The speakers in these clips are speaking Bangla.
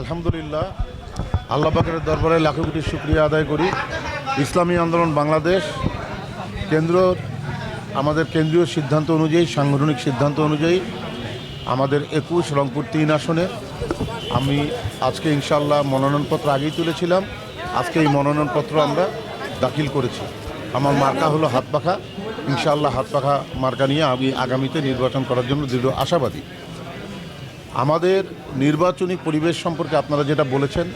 আলহামদুলিল্লাহ, আল্লাহ পাকের দরবারে লাখো কোটি শুক্রিয়া আদায় করি। ইসলামী আন্দোলন বাংলাদেশ কেন্দ্র, আমাদের কেন্দ্রীয় সিদ্ধান্ত অনুযায়ী, সাংগঠনিক সিদ্ধান্ত অনুযায়ী আমাদের একুশ রংপুর তিন আসনে আমি আজকে ইনশাল্লাহ মনোনয়নপত্র আগেই তুলেছিলাম। আজকে এই মনোনয়নপত্র আমরা দাখিল করেছি। আমার মার্কা হলো হাত পাখা। ইনশাল্লাহ হাত পাখা মার্কা নিয়ে আমি আগামীতে নির্বাচন করার জন্য দৃঢ় আশাবাদী। আমাদের নির্বাচনী পরিবেশ সম্পর্কে আপনারা যেটা বলেছেন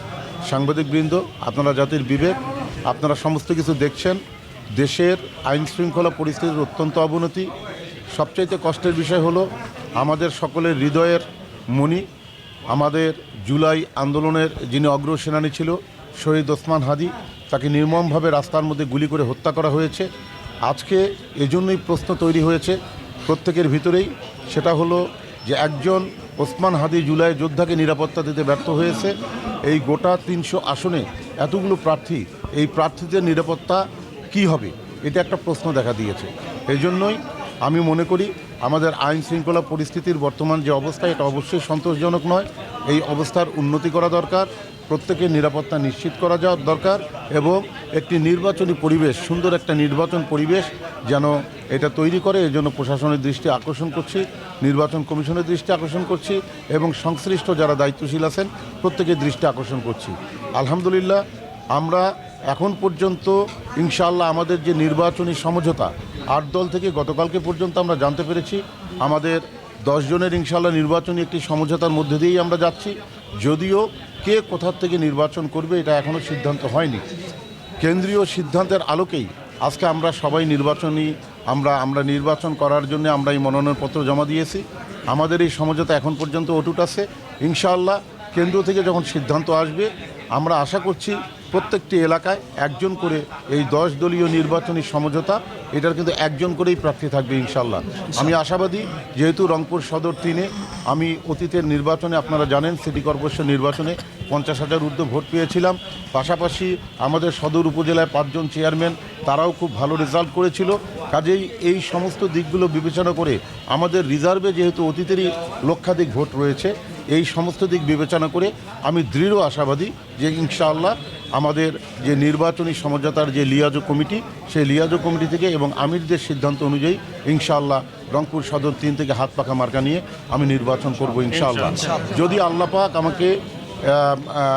সাংবাদিকবৃন্দ আপনারা জাতির বিবেক, আপনারা সমস্ত কিছু দেখছেন, দেশের আইন শৃঙ্খলা পরিস্থিতির অত্যন্ত অবনতি। সবচাইতে কষ্টের বিষয় হলো আমাদের সকলের হৃদয়ের মণি আমাদের জুলাই আন্দোলনের যিনি অগ্রসেনানী ছিল, শহীদ ওসমান হাদি, তাকে নির্মমভাবে রাস্তার মধ্যে গুলি করে হত্যা করা হয়েছে। আজকে এজন্যই প্রশ্ন তৈরি হয়েছে প্রত্যেকের ভিতরেই, সেটা হলো যে একজন ওসমান হাদি জুলাই যোদ্ধাকে নিরাপত্তা দিতে ব্যর্থ হয়েছে। এই গোটা তিনশো আসনে এতগুলো প্রার্থী, এই প্রার্থীদের নিরাপত্তা কি হবে? এটা একটা প্রশ্ন দেখা দিয়েছে। এই জন্যই আমি মনে করি, আমাদের আইন শৃঙ্খলা পরিস্থিতির বর্তমান যে অবস্থা, এটা অবশ্যই সন্তোষজনক নয়। এই অবস্থার উন্নতি করা দরকার, প্রত্যেকের নিরাপত্তা নিশ্চিত করা যাওয়া দরকার এবং একটি নির্বাচনী পরিবেশ, সুন্দর একটা নির্বাচন পরিবেশ যেন এটা তৈরি করে এই জন্য প্রশাসনের দৃষ্টি আকর্ষণ করছি, নির্বাচন কমিশনের দৃষ্টি আকর্ষণ করছি এবং সংশ্লিষ্ট যারা দায়িত্বশীল আছেন প্রত্যেকের দৃষ্টি আকর্ষণ করছি। আলহামদুলিল্লাহ, আমরা এখন পর্যন্ত ইনশাআল্লাহ আমাদের যে নির্বাচনী সমঝোতা, আট দল থেকে গতকালকে পর্যন্ত আমরা জানতে পেরেছি, আমাদের জনের ইনশাল্লাহ নির্বাচনী একটি সমঝোতার মধ্যে দিয়েই আমরা যাচ্ছি। যদিও কে কোথার থেকে নির্বাচন করবে এটা এখনও সিদ্ধান্ত হয়নি। কেন্দ্রীয় সিদ্ধান্তের আলোকেই আজকে আমরা সবাই নির্বাচনী, আমরা আমরা নির্বাচন করার জন্য আমরা এই মনোনয়নপত্র জমা দিয়েছি। আমাদের এই সমঝোতা এখন পর্যন্ত অটুট আছে। ইনশাআল্লাহ কেন্দ্র থেকে যখন সিদ্ধান্ত আসবে, আমরা আশা করছি প্রত্যেকটি এলাকায় একজন করে এই দশ দলীয় নির্বাচনী সমঝোতা, এটার কিন্তু একজন করেই প্রার্থী থাকবে ইনশাল্লাহ। আমি আশাবাদী, যেহেতু রংপুর সদর তিনে, আমি অতীতের নির্বাচনে, আপনারা জানেন, সিটি কর্পোরেশন নির্বাচনে পঞ্চাশ হাজার ঊর্ধ্ব ভোট পেয়েছিলাম। পাশাপাশি আমাদের সদর উপজেলায় পাঁচজন চেয়ারম্যান, তারাও খুব ভালো রেজাল্ট করেছিল। কাজেই এই সমস্ত দিকগুলো বিবেচনা করে আমাদের রিজার্ভে যেহেতু অতীতেরই লক্ষাধিক ভোট রয়েছে, এই সমস্ত দিক বিবেচনা করে আমি দৃঢ় আশাবাদী যে ইনশাআল্লাহ আমাদের যে নির্বাচনী সমঝোতার যে লিয়াজো কমিটি সেই লিয়াজো কমিটি থেকে এবং আমিরদের সিদ্ধান্ত অনুযায়ী ইনশাআল্লাহ রংপুর সদর তিন থেকে হাত পাখা মার্কা নিয়ে আমি নির্বাচন করব ইনশাআল্লাহ। যদি আল্লাহ পাক আমাকে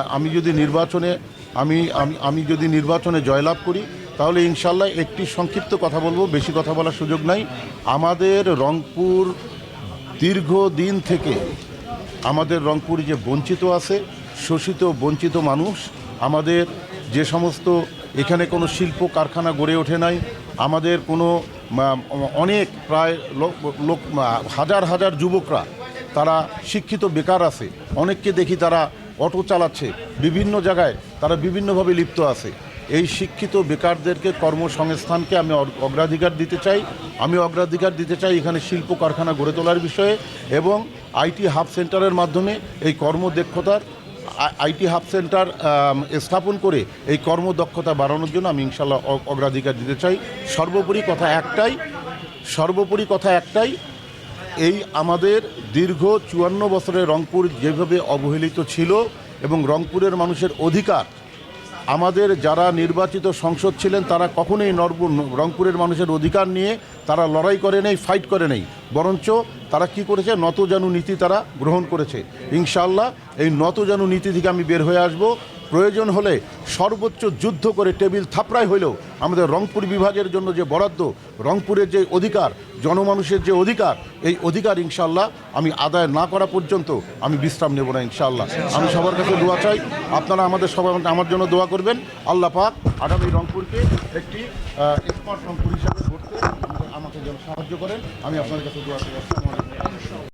আমি যদি নির্বাচনে আমি আমি- আমি যদি নির্বাচনে জয়লাভ করি তাহলে ইনশাল্লাহ একটি সংক্ষিপ্ত কথা বলব বেশি কথা বলার সুযোগ নাই। আমাদের রংপুর দীর্ঘদিন থেকে আমাদের রংপুর যে বঞ্চিত আছে শোষিত বঞ্চিত মানুষ আমাদের যে সমস্ত এখানে কোনো শিল্প কারখানা গড়ে ওঠে নাই, আমাদের কোনো অনেক প্রায় লোক হাজার হাজার যুবকরা, তারা শিক্ষিত বেকার আছে। অনেককে দেখি তারা অটো চালাচ্ছে। বিভিন্ন জায়গায় তারা বিভিন্নভাবে লিপ্ত আছে। এই শিক্ষিত বেকারদেরকে কর্মসংস্থানকে আমি অগ- অগ্রাধিকার দিতে চাই। আমি অগ্রাধিকার দিতে চাই এখানে শিল্প কারখানা গড়ে তোলার বিষয়ে এবং আইটি হাব সেন্টারের মাধ্যমে এই কর্মদক্ষতার আইটি হাব সেন্টার স্থাপন করে এই কর্মদক্ষতা বাড়ানোর জন্য আমি ইনশাল্লাহ অগ্রাধিকার দিতে চাই। সর্বোপরি কথা একটাই, সর্বোপরি কথা একটাই, এই আমাদের দীর্ঘ চুয়ান্ন বছরের রংপুর যেভাবে অবহেলিত ছিল এবং রংপুরের মানুষের অধিকার, আমাদের যারা নির্বাচিত সংসদ ছিলেন তারা কখনোই নরব রংপুরের মানুষের অধিকার নিয়ে তারা লড়াই করে নেই, ফাইট করে নেই। বরঞ্চ তারা কি করেছে? নতজানু নীতি তারা গ্রহণ করেছে। ইনশাল্লাহ এই নতজানু নীতি থেকে আমি বের হয়ে আসব। প্রয়োজন হলে সর্বোচ্চ যুদ্ধ করে টেবিল থাপড়াই হলেও আমাদের রংপুর বিভাগের জন্য যে বরাদ্দ, রংপুরের যে অধিকার, জনমানুষের যে অধিকার, এই অধিকার ইনশাল্লাহ আমি আদায় না করা পর্যন্ত আমি বিশ্রাম নেব না ইনশাল্লাহ আমি সবার কাছে দোয়া চাই, আপনারা আমাদের সবাই আমার জন্য দোয়া করবেন। আল্লাহ পাক আগামী রংপুরকে একটি স্মার্ট রংপুর হিসাবে গড়তে আমাকে যেন সাহায্য করেন। আমি আপনাদের কাছে দোয়া চাই।